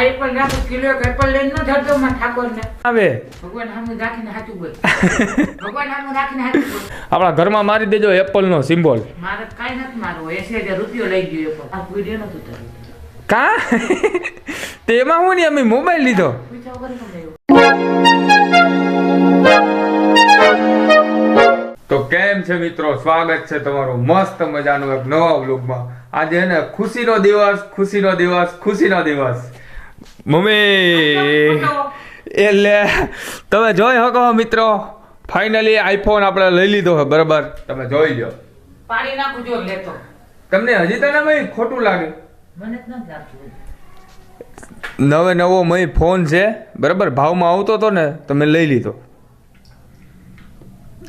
આ એપલ રાખું કિલો એક એપલ લઈને ન જતો માં ઠાકોરને. આવે. ભગવાન સામું રાખીને સાચું બોલ. ભગવાન સામું રાખીને સાચું બોલ. આપણા ઘરમાં મારી દેજો એપલનો સિમ્બોલ. મારે તો નથી મારો એસી હજાર રૂપિયો લઈ ગયો એપલ આ કોઈ નતું તારું. કા? તેમાં હું નહીં અમે મોબાઈલ લીધો? તો કેમ છે મિત્રો? સ્વાગત છે તમારું મસ્ત મજાનું એક નવા વ્લોગમાં. આજે હે ને ખુશીનો દિવસ ખુશીનો દિવસ ખુશીનો દિવસ. મમ્મી. એટલે તમે જોઈ શકો મિત્રો ફાઇનલી આઈફોન આપણે લઈ લીધો છે બરાબર? તમે જોઈ લો પાડી નાખું જો લેતો તમને હજી તને મય ખોટું લાગે. મને જ નથી લાગતું. નવે નવો મય ફોન છે બરાબર? ભાવમાં આવતો હતો ને તમે લઈ લીધો.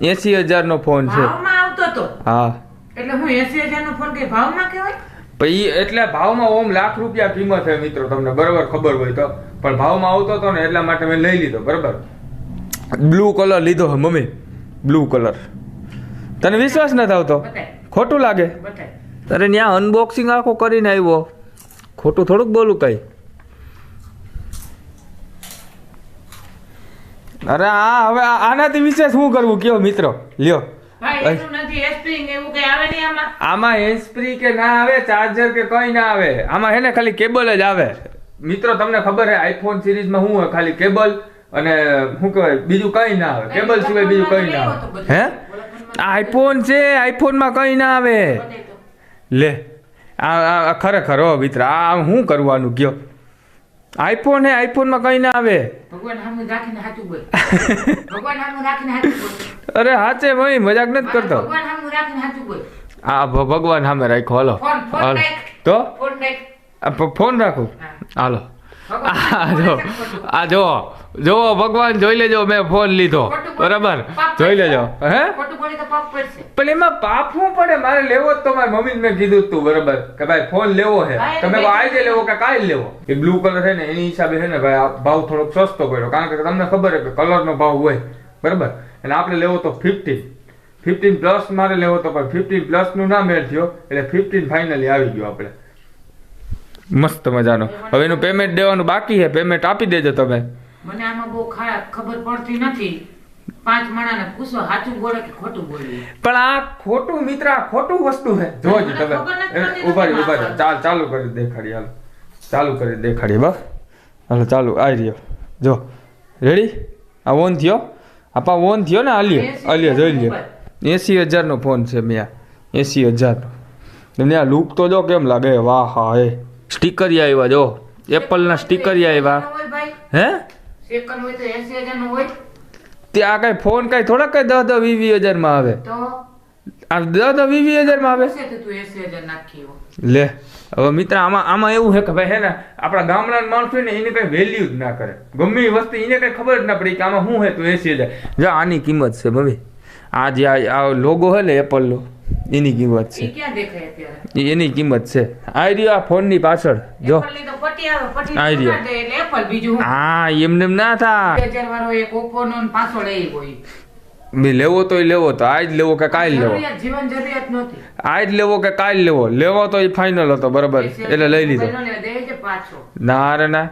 એસી હજારનો ફોન છે. ભાવમાં આવતો તો? હા. એટલે હું એસી હજાર નો ફોન કઈ ભાવમાં કહેવાય? પછી એટલે ભાવમાં ઓમ લાખ રૂપિયા કિંમત છે મિત્રો તમને બરાબર ખબર હોય તો. પણ ભાવમાં આવતો હતો ને એટલા માટે મેં લઈ લીધો બરાબર. બ્લુ કલર લીધો હે મમ્મી બ્લુ કલર તને વિશ્વાસ નથી આવતો? ખોટું લાગે? તારે ત્યાં અનબોક્સિંગ આખો કરીને આવ્યો. ખોટું થોડુંક બોલું કઈ અરે આ હવે આનાથી વિશેષ શું કરવું? કયો મિત્રો? લ્યો. આમાં? આમાં હેન્ડ કે ના આવે ચાર્જર કે કઈ ના આવે. આમાં હે ને ખાલી કેબલ જ આવે. મિત્રો તમને ખબર હે આઈફોન સિરીઝમાં શું હોય? ખાલી કેબલ અને શું કહેવાય બીજું કઈ ના આવે. કેબલ સિવાય બીજું કઈ ના આવે. હે? આઈફોન છે આઈફોનમાં કઈ ના આવે. લે આ ખરેખર હો મિત્ર આ શું કરવાનું કયો આઈફોન હે આઈફોનમાં કંઈ ના આવે. અરે હાચે ભાઈ મજાક નથી કરતો. ભ- ભગવાન સામે રાખો હાલો. હાલો. તો? ફોન રાખ. હા. હાલો. જો આ જો જો ભગવાન જોઈ લેજો મેં ફોન લીધો. બરાબર? જોઈ લેજો. હે? પણ એમાં પાપ શું પડે? મારે લેવો તો મારી મમ્મી મેં કીધું તું બરાબર? કે ભાઈ ફોન લેવો છે તમે આજે લેવો કે કાલ લેવો? એ બ્લુ કલર છે ને એની હિસાબે છે ને ભાઈ આ ભાવ થોડોક સસ્તો પડ્યો. કારણ કે તમને ખબર છે કે કલરનો ભાવ હોય. બરાબર? અને આપણે લેવો તો ફિફ્ટીન ફિફ્ટીન પ્લસ મારે લેવો તો પણ ફિફ્ટીન પ્લસનું ના મેળ થયો. એટલે ફિફ્ટીન ફાઇનલી આવી ગયો આપણે. મસ્ત મજાનો. હવે એનું પેમેન્ટ દેવાનું બાકી છે. પેમેન્ટ આપી દેજો તમે. મને આમાં બહુ ખબર પડતી નથી. પાંચ માણાને પૂછો સાચું બોલે કે ખોટું બોલે? પણ આ ખોટું મિત્ર આ ખોટું વસ્તુ છે. જોજો તમે. ઊભા રહ્યો ઊભા રહી. ચાલ ચાલુ કરી દેખાડી હાલો. ચાલુ કરી દેખાડી બસ. હાલો ચાલુ. આવી રહ્યો. જો. રેડી આ ઓન થયો? આપા ઓન થયો ને? હાલ્યો હાલ્યો જોઈ લ્યો. એંસી હજારનો ફોન છે મેં એસી હજારનો. તમને આ લુક તો જો કેમ લાગે? વાહ હા હે. સ્ટીકર આવ્યા જો. એપલના સ્ટીકર આવ્યા હે? તે આ હજાર કઈ ફોન કઈ થોડા કઈ દસ દસ વીસ વીસ હજારમાં આવે? તો? આ દસ દસ વીસ વીસ આવે? હજાર નાખી એવો. લે હવે મિત્ર આમાં આમાં એવું છે કે ભાઈ હે ને આપણા ગામડાના માણસો ને એને કઈ વેલ્યુ જ ના કરે. ગમે એ વસ્તુ એને કઈ ખબર જ ના પડી કે આમાં શું હે તો એસી હજાર. જો આની કિંમત છે મમ્મી. આ જે આ- આ લોગો હે ને એપલનો એની કિંમત છે. એની કિંમત છે. આ રહ્યો આ ફોનની પાછળ. જો. તો હું. એમને ના મેં લેવો તોય લેવો તો આજ લેવો કે કાલ લેવો? આજ લેવો કે કાલ લેવો? લેવો તો એ ફાઇનલ હતો બરાબર. એટલે લઈ લીધો. નો રે ના.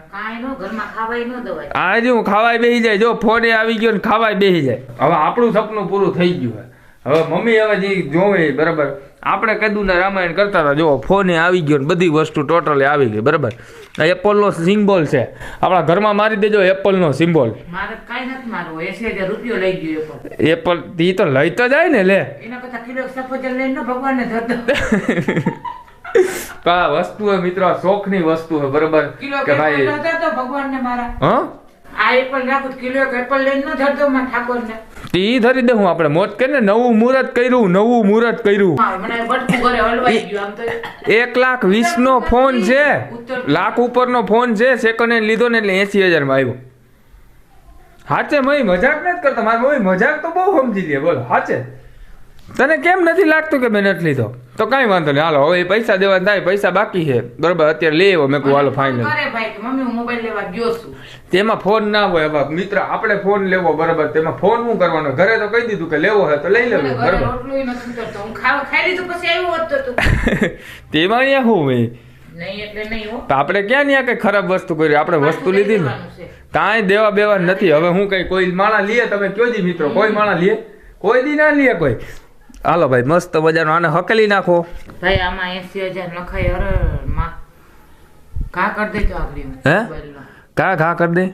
આજે હું ખાવાય બેસી જાય. જો ફોન આવી ગયો ને ખાવાય બેસી જાય. હવે આપણું સપનું પૂરું થઈ ગયું હવે મમ્મી હવે જે જોવે બરાબર. આપણે કદું ને રામાયણ કરતા હતા જો ફોને આવી ગયો ને બધી વસ્તુ ટોટલી આવી ગઈ બરાબર. આ એપલનો સિમ્બોલ છે. આપણા ઘરમાં મારી દેજો એપલનો સિમ્બોલ. એપલ ઈ તો લઈ તો જાય ને લે. કા વસ્તુ હે મિત્રો શોખની વસ્તુ હે બરાબર. કે ભાઈ ભગવાનને મારા. હા? આ એપલ રાખું કિલો એપલ લઈને ન ધરતો માં ઠાકોરને. ઈ ધરી દે હું આપણે મોત કરીને નવું મુહૂર્ત કર્યું નવું મુહૂર્ત કર્યું. તો. એક લાખ વીસ નો ફોન છે. લાખ ઉપરનો ફોન છે સેકન્ડ હેન્ડ લીધો ને એટલે એસી હજારમાં આવ્યો. હાચે મય મજાક નથી કરતા મારી મમ્મી મજાક તો બહુ સમજી લે બોલો હાચે. તને કેમ નથી લાગતું કે મેં નથી લીધો? તો કાંઈ વાંધો નહીં. હાલો હવે એ પૈસા દેવાના થાય પૈસા બાકી છે. બરોબર અત્યારે લઈ આવ્યો મેં કહું હાલો ફાઇનલ કરે ભાઈ કે મમ્મી મોબાઈલ લેવા ગયો છું. તેમાં ફોન ના હોય હવે મિત્ર આપણે ફોન લેવો બરાબર તેમાં ફોન શું કરવાનો? ઘરે તો કહી દીધું કે લેવો હોય તો લઈ લેવો બરોબર. હું તેમાં અહીંયા શું હોય? નહીં નહીં આપણે ક્યાં ત્યાં કઈ ખરાબ વસ્તુ કરી? આપણે વસ્તુ લીધી ને. કાંઈ દેવા બેવા નથી. હવે હું કઈ કોઈ માણા લીએ તમે કયો દી મિત્રો? કોઈ માણા લીએ કોઈ દી ના લીએ કોઈ? હાલો ભાઈ મસ્ત મજાનો. આને હકેલી નાખો. ભાઈ આમાં એસી હજાર લખાય અરે માં. કા કરી દેજો આગળ હે? કા કા ઘા કરી દે.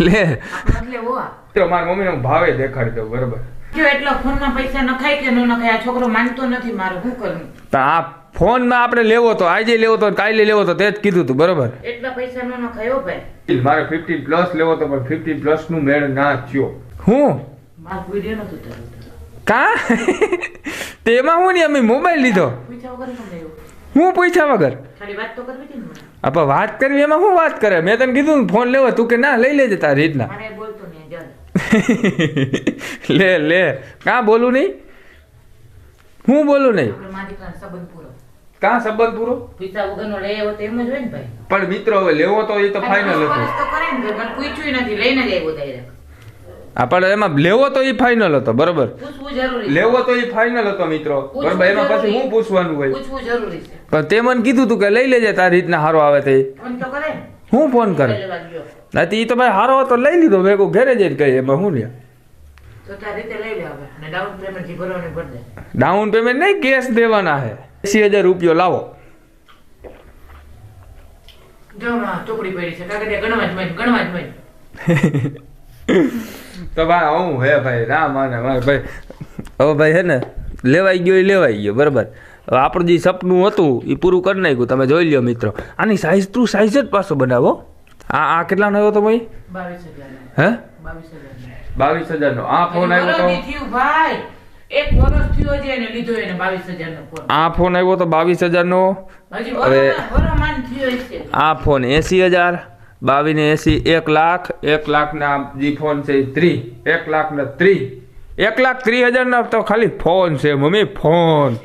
લે. એટલે ઓ મારા મમ્મીનો ભાવે દેખાડી દો બરોબર. જો એટલો ફોનમાં પૈસા નખાય કે ન નખાય? આ છોકરો માનતો નથી મારું શું કરું? તો આ ફોનમાં આપણે લેવો તો આજે લેવો તો કાલે લેવો તો તે જ કીધું તું બરોબર. એટલા પૈસા ન નખાયો ભાઈ. મારે ફિફ્ટીન પ્લસ લેવો તો પણ ફિફ્ટીન પ્લસનું મેળ ના થયો. હું? મારું વિડિયો નતો તારું કા? તેમાં હું નહીં અમે મોબાઈલ લીધો. હું પૂછ્યા વગર. આપણે વાત કરવી એમાં શું વાત કરે? મેં તને કીધું ને ફોન લેવો તું કે ના લઈ લેજે તારી રીતના. લે લે. કાં બોલું નહીં? હું બોલું નહીં? કા સંબંધ પૂરો. કાં સંબંધ વગરનો લઈ તો એમ જ હોય ને ભાઈ. પણ મિત્રો હવે લેવો તો એ તો ફાઇનલ હતો. પૂછ્યું નથી લઈને લેવો direct. આપણે એમાં લેવો તો એ ફાઇનલ હતો બરોબર? છે. લેવો તો એ ફાઇનલ હતો મિત્રો. બરોબર એમાં પછી હું પૂછવાનું હોય? પણ તે મને કીધું તું કે લઈ લેજે તારી રીતના હારો આવે તે. હું ફોન કરે? લેવા ગયો. ના તો એ તો ભાઈ હારો હતો લઈ લીધો ભેગો ઘરે જઈને કહીએ એમાં હું લે ડાઉન પેમેન્ટ નહીં કેશ દેવાના હે એસી હજાર રૂપિયો લાવો. ચોપડી પડી છે. ગણવા જ ગણવા જ તો ભાઈ હું હે ભાઈ રામ અને ભાઈ હવે ભાઈ હે ને લેવાઈ ગયો એ લેવાઈ ગયો બરાબર? હવે આપણું જે સપનું હતું એ પૂરું કરી નાખ્યું તમે જોઈ લ્યો મિત્રો. આની સાઈઝ ટ્રુ સાઈઝ જ પાછો બનાવો. આ આ કેટલાનો આવ્યો તો ભાઈ? હે? બાવીસ હજારનો. આ ફોન આવ્યો તો? ભાઈ. આ ફોન આવ્યો તો 22000 નો હવે આ ફોન 80000 બાવીને એસી એક લાખ એક લાખના જે ફોન છે ત્રી એક લાખના ત્રી એક લાખ ત્રી હજારના તો ખાલી ફોન છે મમ્મી ફોન.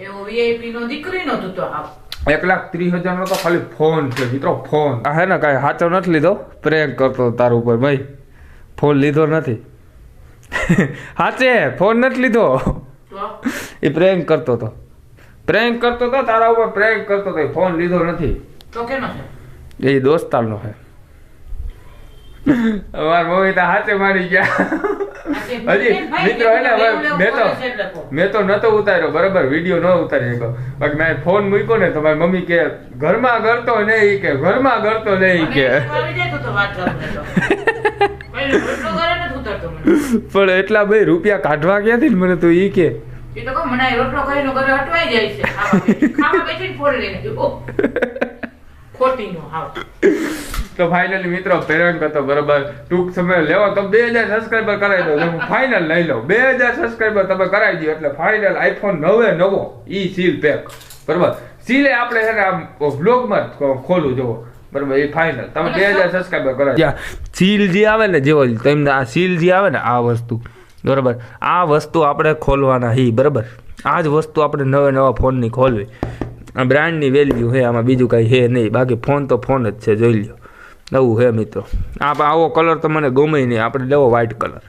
એક લાખ ત્રીસ હજારનો તો ખાલી ફોન છે મિત્રો ફોન. હે ને કાંઈ સાચો નથી લીધો? પ્રેંક કરતો તારું ઉપર ભાઈ. ફોન લીધો નથી. સાચે ફોન નથી લીધો. એ પ્રેંક કરતો તો. પ્રેંક કરતો તો તારા ઉપર પ્રેંક કરતો હતો ફોન લીધો નથી. તો કેનો છે? એ દોસ્તારનો છે. અમાર મમ્મી તો હાથે મારી ગયા. હજી મિત્રો હે ને મેં તો મેં તો નતો ઉતાર્યો બરાબર વીડિયો ન ઉતારી શક્યો. બાકી મેં ફોન મૂક્યો ને તો મારી મમ્મી કે ઘરમાં ગળતો નહીં ઈ કે ઘરમાં ગળતો નહીં કે. પણ એટલા ભાઈ રૂપિયા કાઢવા ક્યાંથી ને મને તો ઈ કે. તો ફાઇનલી મિત્રો પેરેન્ટ હતો બરાબર? ટૂંક સમય લેવો તો બે હજાર સબસ્ક્રાઈબર કરાવી દો. હું ફાઇનલ લઈ લઉં બે હજાર સબસ્ક્રાઈબર તમે કરાવી દો એટલે ફાઇનલ આઈફોન નવે નવો ઈ સીલ પેક બરાબર? સીલે આપણે છે ને આમ બ્લોગમાં ખોલું જોવો બરાબર એ ફાઇનલ તમે બે હજાર સબસ્ક્રાઈબર કરાવી સીલ જે આવે ને જેવો તમને આ સીલ જે આવે ને આ વસ્તુ. બરાબર? આ વસ્તુ આપણે ખોલવાના હી બરાબર? આ જ વસ્તુ આપણે નવા નવા ફોનની ખોલવી. આ બ્રાન્ડની વેલ્યુ છે આમાં બીજું કાંઈ છે નહીં. બાકી ફોન તો ફોન જ છે જોઈ લ્યો. નવું હે મિત્રો. આ આવો કલર તો મને ગમે નહીં. આપણે લેવો વ્હાઇટ કલર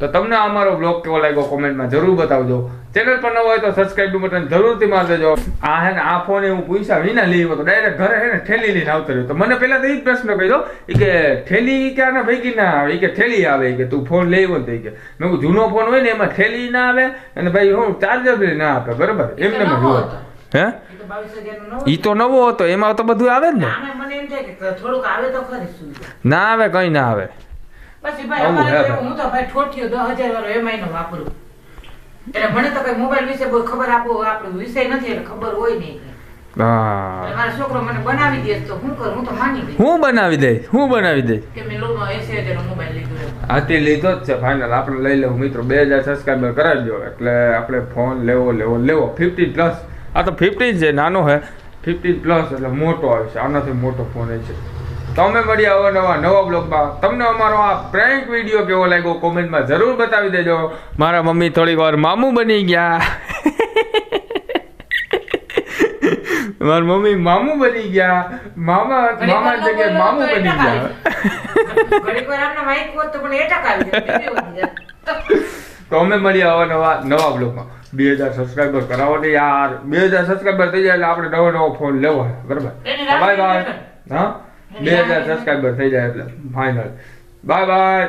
તો તમને અમારો બ્લોગ કેવો લાગ્યો કોમેન્ટમાં જરૂર બતાવજો. ચેનલ પર ન હોય તો સબસ્ક્રાઇબ બટન જરૂરથી મારી દેજો આ હે ને આ ફોન હું પૈસા વિના લઈ આવ્યો તો ડાયરેક્ટ ઘરે હે ને ઠેલી લઈને આવતો રહ્યો. તો મને પહેલા તો એ જ પ્રશ્ન કહી દો કે ઠેલી ક્યાં આના ભેગી ના આવે? કે ઠેલી આવે. કે તું ફોન લઈ હોય ને તો ઈ કે મેં જૂનો ફોન હોય ને એમાં ઠેલી ના આવે અને ભાઈ હું ચાર્જર ના આપે. બરાબર? એમને મેં જોયો હે? ઈ તો નવો હતો એમાં તો બધું આવે જ ને. થોડુંક આવે તો ખરી સુવિધા ના આવે કઈ ના આવે. પછી ભાઈ અમારે હે તો એવું, હું તો ભાઈ ઠોઠિયો દસ હજાર વાળો એમાંય વાપરું. એટલે મને તો કઈ મોબાઈલ વિશે બહુ ખબર આપો આપણો વિષય નથી એટલે ખબર હોય નહીં. હા. છોકરો મને બનાવી દે તો હું કરું? હું તો માની ગઈ હું બનાવી દે હું બનાવી દે. કે મેં લોકો એસી હજાર મોબાઈલ લીધો હાથી લીધો જ છે ફાઇનલ આપણે લઈ લેવું મિત્રો. બે હજાર સબસ્ક્રાઈબર કરાવી દો. એટલે આપણે ફોન લેવો લેવો લેવો. ફિફ્ટી પ્લસ આ તો ફિફ્ટીન છે નાનો છે ફિફ્ટીન પ્લસ એટલે મોટો આવશે આનાથી મોટો ફોન છે. તમે મળી અવાનવા નવા નવા બ્લોગમાં તમને અમારો આ પ્રેન્ક વીડિયો કેવો લાગ્યો કોમેન્ટમાં જરૂર બતાવી દેજો. મારા મમ્મી થોડીક વાર મામું બની ગયા. મારા મમ્મી મામું બની ગયા. મામા મામા જગ્યાએ મામું બની ગયા. આવી વાર આમને માઈક હોત તો પણ એટક આવી જાય. તો અમે મળીએ હવે નવા નવા બ્લોગમાં બે હજાર સબસ્ક્રાઈબર કરાવો ને યાર. બે હજાર સબસ્ક્રાઈબર થઈ જાય એટલે આપણે નવો નવો ફોન લેવો હોય બરાબર? બાય બાય હા? બે હજાર સબસ્ક્રાઈબર થઈ જાય એટલે. Final bye bye